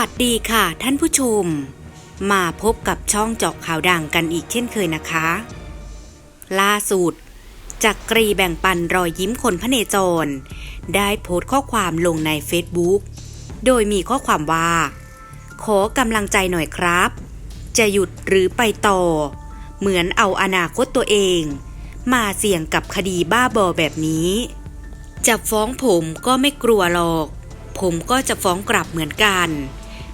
สวัสดีค่ะท่านผู้ชม มาพบกับช่องเจาะข่าวดังกันอีกเช่นเคยนะคะ ล่าสุดจักกรีแบ่งปันรอยยิ้มคนพระเนจร ได้โพสต์ข้อความลงใน Facebook โดยมีข้อความว่า ขอกำลังใจหน่อยครับ จะหยุดหรือไปต่อ เหมือนเอาอนาคตตัวเอง มาเสี่ยงกับคดีบ้าบอแบบนี้ จะฟ้องผมก็ไม่กลัวหรอก ผมก็จะฟ้องกลับเหมือนกัน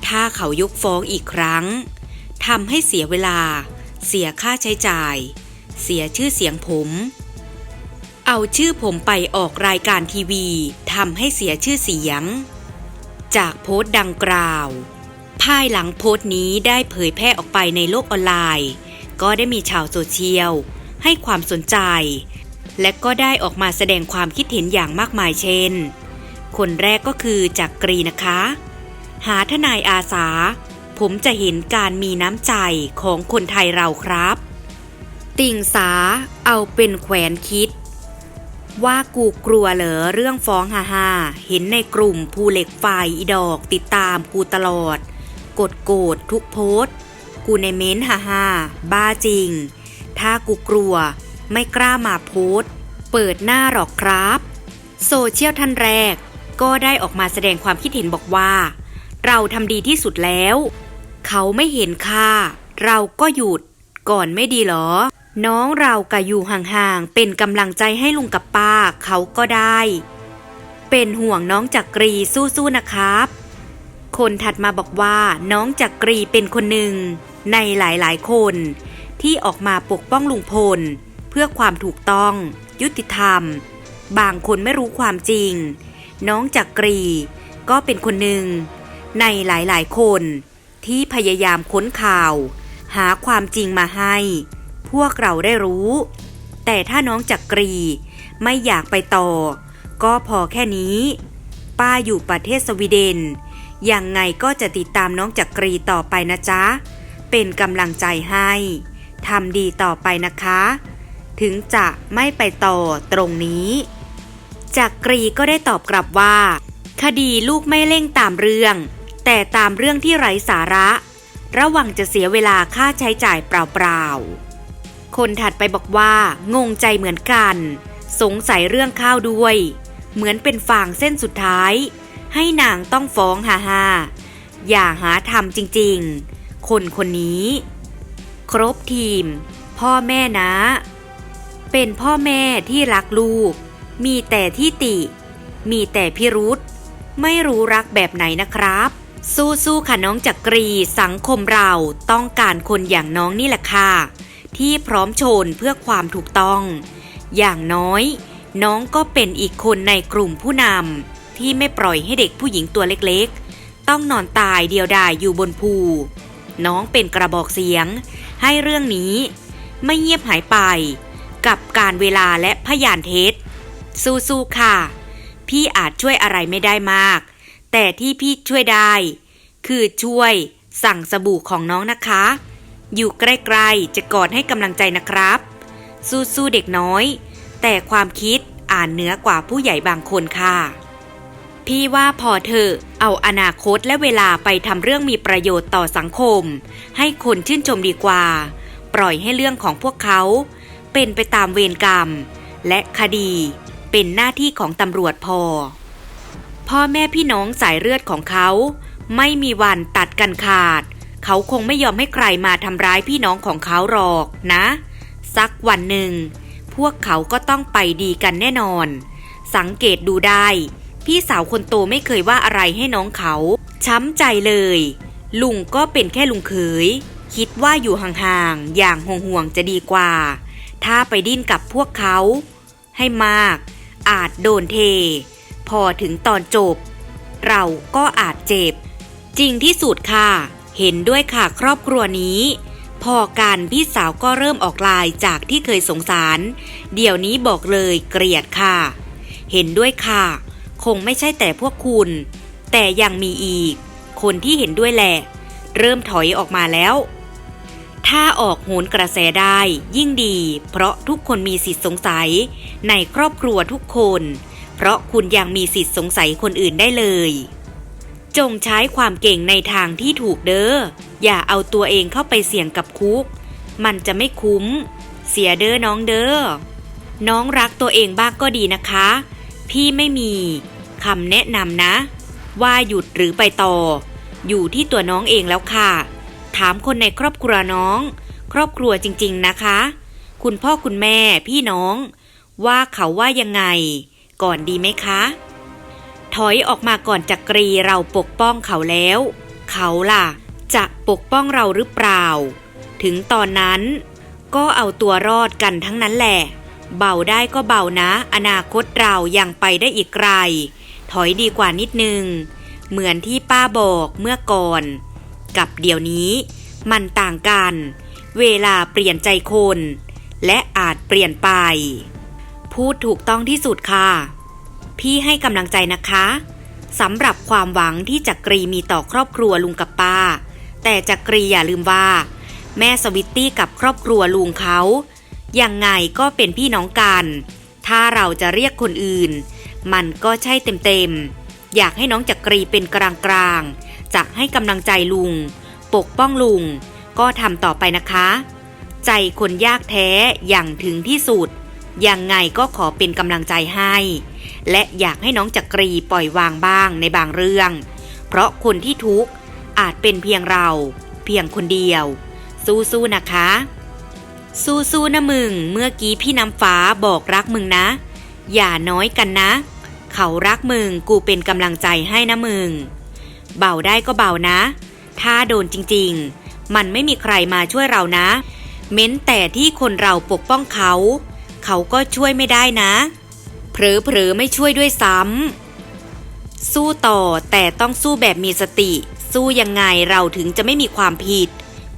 ถ้าเขายกฟ้องอีกครั้งทำให้เสียเวลา เสียค่าใช้จ่าย เสียชื่อเสียงผม เอาชื่อผมไปออกรายการทีวีทำให้เสียชื่อเสียง จากโพสต์ดังกล่าว ภายหลังโพสต์นี้ได้เผยแพร่ออกไปในโลกออนไลน์ ก็ได้มีชาวโซเชียล ให้ความสนใจ และก็ได้ออกมาแสดงความคิดเห็นอย่างมากมายเช่น คนแรกก็คือจากกรีนะคะ หาทนายอาสา ผมจะเห็นการมีน้ำใจของคนไทยเราครับ ติ่งสาเอาเป็นแขวนคิด ว่ากูกลัวเหรอเรื่องฟ้องฮ่าฮ่าเห็นในกลุ่มภูเหล็กไฟอีดอกติดตามกูตลอด กดโกรธทุกโพสต์กูในเม้นฮ่าฮ่าบ้าจริง ถ้ากูกลัวไม่กล้ามาโพสต์ เปิดหน้าหรอกครับ โซเชียลท่านแรกก็ได้ออกมาแสดงความคิดเห็นบอกว่า เราทำดีที่สุดแล้ว เขาไม่เห็นค่า เราก็หยุด ก่อนไม่ดีเหรอ น้องเรากะอยู่ห่างๆ เป็นกำลังใจให้ลุงกับป้าเขาก็ได้ เป็นห่วงน้องจักกรีสู้ๆนะครับ คนถัดมาบอกว่าน้องจักกรีเป็นคนหนึ่ง ในหลายๆ คนที่ออกมาปกป้องลุงพล เพื่อความถูกต้อง ยุติธรรม บางคนไม่รู้ความจริง น้องจักกรีก็เป็นคนหนึ่ง ในหลายๆ คนที่พยายามค้นข่าว หาความจริงมาให้ พวกเราได้รู้ แต่ถ้าน้องจักกรีไม่อยากไปต่อ ก็พอแค่นี้ ป้าอยู่ประเทศสวีเดน ยังไงก็จะติดตามน้องจักกรีต่อไปนะจ๊ะ เป็นกำลังใจให้ทำดีต่อไปนะคะ ถึงจะไม่ไปต่อตรงนี้จักกรีก็ได้ตอบกลับว่า คดีลูกไม่เร่งตามเรื่อง แต่ตามเรื่องที่ไร้สาระ ระวังจะเสียเวลาค่าใช้จ่ายเปล่าๆ คนถัดไปบอกว่า งงใจเหมือนกัน สงสัยเรื่องข้าวด้วย เหมือนเป็นฟางเส้นสุดท้าย ให้นางต้องฟ้องฮ่าฮ่าอย่าหาทำจริงๆ คนคนนี้ ครบทีม พ่อแม่นะ เป็นพ่อแม่ที่รักลูก มีแต่ที่ติ มีแต่พิรุษ ไม่รู้รักแบบไหนนะครับ สู้ๆค่ะน้องจักกรีสังคมเราต้องการคนอย่างน้องนี่แหละค่ะ ที่พร้อมโชนเพื่อความถูกต้อง อย่างน้อย น้องก็เป็นอีกคนในกลุ่มผู้นำที่ไม่ปล่อยให้เด็กผู้หญิงตัวเล็กๆ ต้องนอนตายเดียวดายอยู่บนภู น้องเป็นกระบอกเสียง ให้เรื่องนี้ ไม่เงียบหายไป กับการเวลาและพยานเท็จสู้ๆค่ะ พี่อาจช่วยอะไรไม่ได้มาก แต่ที่พี่ช่วยได้ คือช่วยสั่งสบู่ของน้องนะคะ อยู่ใกล้ๆจะกอดให้กำลังใจนะครับ สู้ๆเด็กน้อย แต่ความคิดอ่านเหนือกว่าผู้ใหญ่บางคนค่ะ พี่ว่าพอเถอเอาอนาคตและเวลาไปทำเรื่องมีประโยชน์ต่อสังคม ให้คนชื่นชมดีกว่า ปล่อยให้เรื่องของพวกเขา เป็นไปตามเวรกรรม และคดีเป็นหน้าที่ของตำรวจพอ พ่อแม่พี่น้องสายเลือดของเขา ไม่มีวันตัดกันขาด เขาคงไม่ยอมให้ใครมาทำร้ายพี่น้องของเขาหรอกนะ สักวันหนึ่ง พวกเขาก็ต้องไปดีกันแน่นอน สังเกตดูได้ พี่สาวคนโตไม่เคยว่าอะไรให้น้องเขา ช้ำใจเลย ลุงก็เป็นแค่ลุงเขย คิดว่าอยู่ห่างๆ อย่างห่วงๆจะดีกว่า ถ้าไปดิ้นกับพวกเขา ให้มาก อาจโดนเท พอถึงตอนจบ เราก็อาจเจ็บ จริงที่สุดค่ะ เห็นด้วยค่ะครอบครัวนี้ พอกันพี่สาวก็เริ่มออกลายจากที่เคยสงสาร เดี๋ยวนี้บอกเลยเกลียดค่ะ เห็นด้วยค่ะ คงไม่ใช่แต่พวกคุณ แต่ยังมีอีก คนที่เห็นด้วยแหละ เริ่มถอยออกมาแล้วถ้าออกโหนกระแสได้ยิ่งดี เพราะทุกคนมีสิทธิสงสัย ในครอบครัวทุกคน เพราะคุณยังมีสิทธิ์สงสัยคนอื่นได้เลย จงใช้ความเก่งในทางที่ถูกเด้อ อย่าเอาตัวเองเข้าไปเสี่ยงกับคุก มันจะไม่คุ้ม เสียเด้อน้องเด้อ น้องรักตัวเองบ้างก็ดีนะคะ พี่ไม่มีคำแนะนำนะ ว่าหยุดหรือไปต่อ อยู่ที่ตัวน้องเองแล้วค่ะ ถามคนในครอบครัวน้อง ครอบครัวจริง ๆนะคะ คุณพ่อคุณแม่พี่น้อง ว่าเขาว่ายังไง ก่อนดีไหมคะ ถอยออกมาก่อนจักรีเราปกป้องเขาแล้ว เขาล่ะ จะปกป้องเราหรือเปล่า ถึงตอนนั้น ก็เอาตัวรอดกันทั้งนั้นแหละ เบาได้ก็เบานะ อนาคตเรายังไปได้อีกไกล ถอยดีกว่านิดนึง เหมือนที่ป้าบอกเมื่อก่อน กับเดี๋ยวนี้ มันต่างกัน เวลาเปลี่ยนใจคน และอาจเปลี่ยนไป พูดถูกต้องที่สุดค่ะ พี่ให้กำลังใจนะคะสำหรับความหวังที่จักรีมีต่อครอบครัวลุงกับป้า แต่จักรีอย่าลืมว่า แม่สวิตตี้กับครอบครัวลุงเขายังไงก็เป็นพี่น้องกัน ถ้าเราจะเรียกคนอื่น มันก็ใช่เต็มๆ อยากให้น้องจักรีเป็นกลางๆจะให้กำลังใจลุง ปกป้องลุง ก็ทำต่อไปนะคะ ใจคนยากแท้อย่างถึงที่สุด ยังไงก็ขอเป็นกำลังใจให้ และอยากให้น้องจักรีปล่อยวางบ้างในบางเรื่อง เพราะคนที่ทุกข์อาจเป็นเพียงเรา เพียงคนเดียว สู้ๆนะคะ สู้ๆนะมึง เมื่อกี้พี่น้ำฟ้าบอกรักมึงนะ อย่าน้อยกันนะ เขารักมึงกูเป็นกำลังใจให้นะมึง เบาได้ก็เบานะ ถ้าโดนจริงๆ มันไม่มีใครมาช่วยเรานะ เม้นแต่ที่คนเราปกป้องเขา เขาก็ช่วยไม่ได้นะ เผลอๆไม่ช่วยด้วยซ้ำสู้ต่อแต่ต้องสู้แบบมีสติ สู้ยังไงเราถึงจะไม่มีความผิด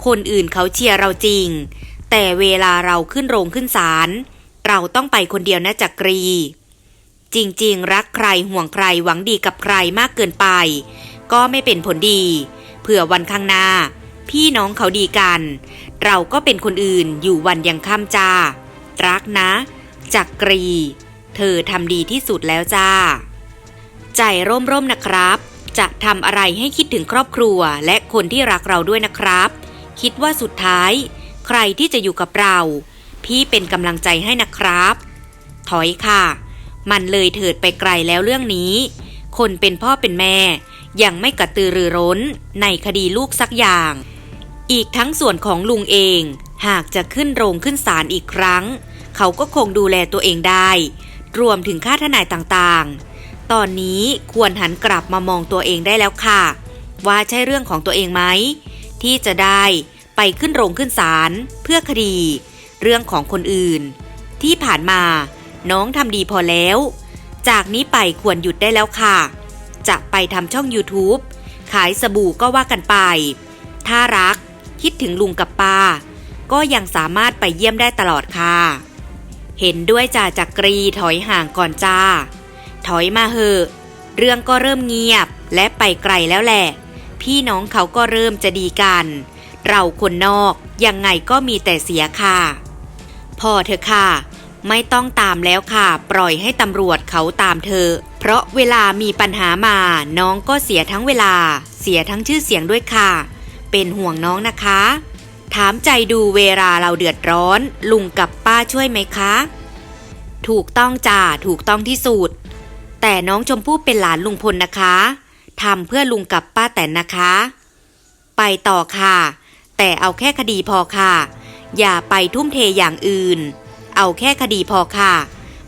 คนอื่นเขาเชียร์เราจริง แต่เวลาเราขึ้นโรงขึ้นศาลเราต้องไปคนเดียวนะจักรี จริงๆ รักใครห่วงใครหวังดีกับใครมากเกินไป ก็ไม่เป็นผลดี เผื่อวันข้างหน้า พี่น้องเขาดีกัน เราก็เป็นคนอื่นอยู่วันยังค่ำจ้า รักนะจักกรี เธอทำดีที่สุดแล้วจ้า ใจร่มๆนะครับ จะทำอะไรให้คิดถึงครอบครัวและคนที่รักเราด้วยนะครับ คิดว่าสุดท้าย ใครที่จะอยู่กับเรา พี่เป็นกำลังใจให้นะครับ ถอยค่ะ มันเลยเถิดไปไกลแล้วเรื่องนี้ คนเป็นพ่อเป็นแม่ ยังไม่กระตือรือร้นในคดีลูกสักอย่าง อีกทั้งส่วนของลุงเอง หากจะขึ้นโรงขึ้นศาลอีกครั้ง เขาก็คงดูแลตัวเองได้ รวมถึงค่าทนายต่างๆ ตอนนี้ควรหันกลับมามองตัวเองได้แล้วค่ะ ว่าใช่เรื่องของตัวเองไหม ที่จะได้ไปขึ้นโรงขึ้นศาลเพื่อคดี เรื่องของคนอื่น ที่ผ่านมาน้องทำดีพอแล้ว จากนี้ไปควรหยุดได้แล้วค่ะ จะไปทำช่อง YouTube ขายสบู่ก็ว่ากันไป ถ้ารักคิดถึงลุงกับป้า ก็ยังสามารถไปเยี่ยมได้ตลอดค่ะ เห็นด้วยจ่าจักรีถอยห่างก่อนจ้า ถอยมาเหอะ เรื่องก็เริ่มเงียบและไปไกลแล้วแหละ พี่น้องเขาก็เริ่มจะดีกัน เราคนนอกยังไงก็มีแต่เสียค่ะพอเถอค่ะ ไม่ต้องตามแล้วค่ะ ปล่อยให้ตำรวจเขาตามเธอ เพราะเวลามีปัญหามาน้องก็เสียทั้งเวลา เสียทั้งชื่อเสียงด้วยค่ะ เป็นห่วงน้องนะคะ ถามใจดูเวลาเราเดือดร้อน ลุงกับป้าช่วยไหมคะ ถูกต้องจ้าถูกต้องที่สุด แต่น้องชมพู่เป็นหลานลุงพลนะคะทำเพื่อลุงกับป้าแตนนะคะ ไปต่อค่ะ แต่เอาแค่คดีพอค่ะ อย่าไปทุ่มเทอย่างอื่น เอาแค่คดีพอค่ะ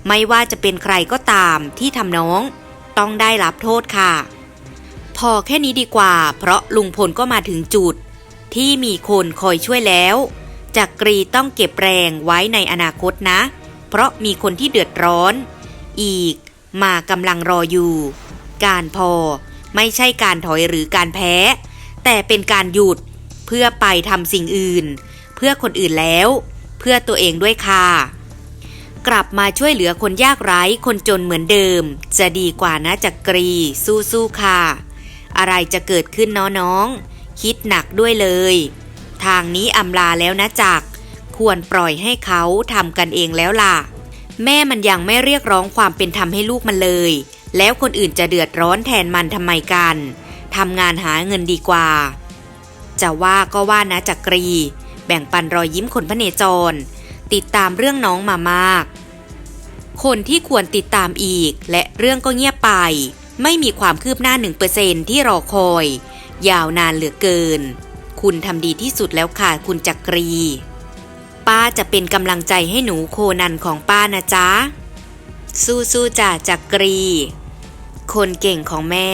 ไม่ว่าจะเป็นใครก็ตามที่ทำน้อง ต้องได้รับโทษค่ะ พอแค่นี้ดีกว่า เพราะลุงพลก็มาถึงจุด ที่มีคนคอยช่วยแล้วจักรีต้องเก็บแรงไว้ในอนาคตนะ เพราะมีคนที่เดือดร้อน อีกมากำลังรออยู่ การพอไม่ใช่การถอยหรือการแพ้ แต่เป็นการหยุดเพื่อไปทำสิ่งอื่น เพื่อคนอื่นแล้ว เพื่อตัวเองด้วยค่ะ กลับมาช่วยเหลือคนยากไร้คนจนเหมือนเดิม จะดีกว่านะจักรี สู้ๆค่ะ อะไรจะเกิดขึ้นนาะน้อง คิดหนักด้วยเลย ทางนี้อำลาแล้วนะจัก ควรปล่อยให้เขาทำกันเองแล้วล่ะ แม่มันยังไม่เรียกร้องความเป็นธรรมให้ลูกมันเลย แล้วคนอื่นจะเดือดร้อนแทนมันทำไมกันทำงานหาเงินดีกว่า จะว่าก็ว่านะจักรี แบ่งปันรอยยิ้มคนพระเนจร ติดตามเรื่องน้องมามาก คนที่ควรติดตามอีกและเรื่องก็เงียบไป ไม่มีความคืบหน้า1%ที่รอคอย ยาวนานเหลือเกิน คุณทำดีที่สุดแล้วค่ะคุณจักรี ป้าจะเป็นกำลังใจให้หนูโคนันของป้านะจ๊ะ สู้ๆจ่าจักรี คนเก่งของแม่